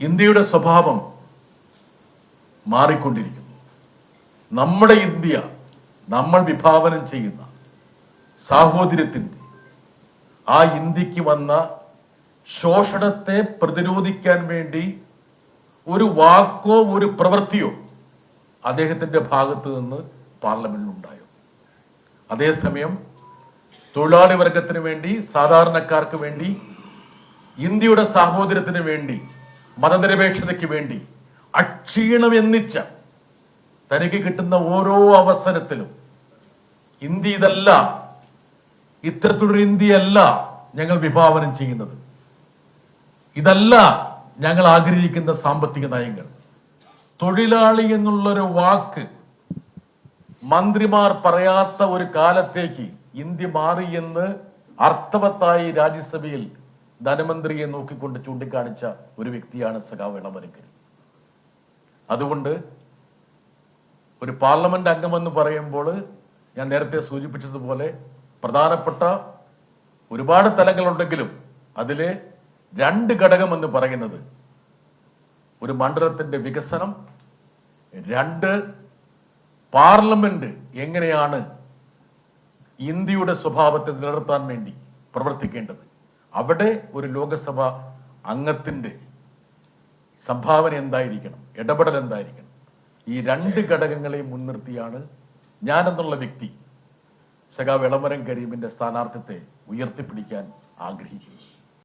ഇന്ത്യയുടെ സ്വഭാവം മാറിക്കൊണ്ടിരിക്കുന്നു. നമ്മുടെ ഇന്ത്യ നമ്മൾ വിഭാവനം ചെയ്യുന്ന സാഹോദര്യത്തിന്റെ ആ ഇന്ത്യയ്ക്ക് വന്ന ശോഷണത്തെ പ്രതിരോധിക്കാൻ വേണ്ടി ഒരു വാക്കോ ഒരു പ്രവൃത്തിയോ അദ്ദേഹത്തിന്റെ ഭാഗത്ത് നിന്ന് പാർലമെന്റിൽ ഉണ്ടായോ അതേസമയം തൊഴിലാളി വർഗത്തിന് വേണ്ടി സാധാരണക്കാർക്ക് വേണ്ടി ഇന്ത്യയുടെ സാഹോദര്യത്തിന് വേണ്ടി മതനിരപേക്ഷതയ്ക്ക് വേണ്ടി അക്ഷീണം എന്നിച്ച തനിക്ക് കിട്ടുന്ന ഓരോ അവസരത്തിലും ഇന്ത്യ ഇതല്ല ഇത്തരത്തിലൊരു ഇന്ത്യയല്ല ഞങ്ങൾ വിഭാവനം ചെയ്യുന്നത്. ഇതല്ല ഞങ്ങൾ ആഗ്രഹിക്കുന്ന സാമ്പത്തിക നയങ്ങൾ. തൊഴിലാളി എന്നുള്ളൊരു വാക്ക് മന്ത്രിമാർ പറയാത്ത ഒരു കാലത്തേക്ക് ഇന്ത്യ മാറി എന്ന് അർത്ഥവത്തായി രാജ്യസഭയിൽ ധനമന്ത്രിയെ നോക്കിക്കൊണ്ട് ചൂണ്ടിക്കാണിച്ച ഒരു വ്യക്തിയാണ് സഖാവ് ഇളമരക്കരി അതുകൊണ്ട് ഒരു പാർലമെന്റ് അംഗമെന്ന് പറയുമ്പോൾ ഞാൻ നേരത്തെ സൂചിപ്പിച്ചതുപോലെ പ്രധാനപ്പെട്ട ഒരുപാട് തലങ്ങളുണ്ടെങ്കിലും അതിലെ രണ്ട് ഘടകമെന്ന് പറയുന്നത് ഒരു മണ്ഡലത്തിന്റെ വികസനം രണ്ട് പാർലമെന്റ് എങ്ങനെയാണ് ഇന്ത്യയുടെ സ്വഭാവത്തെ നിലനിർത്താൻ വേണ്ടി പ്രവർത്തിക്കേണ്ടത്. അവിടെ ഒരു ലോകസഭ അംഗത്തിന്റെ സംഭാവന എന്തായിരിക്കണം? ഇടപെടൽ എന്തായിരിക്കണം? ഈ രണ്ട് ഘടകങ്ങളെയും മുൻനിർത്തിയാണ് ഞാനെന്നുള്ള വ്യക്തി സഖാവ് ഇളമരം കരീമിന്റെ സ്ഥാനാർത്ഥിത്വത്തെ ഉയർത്തിപ്പിടിക്കാൻ ആഗ്രഹിക്കുന്നത്.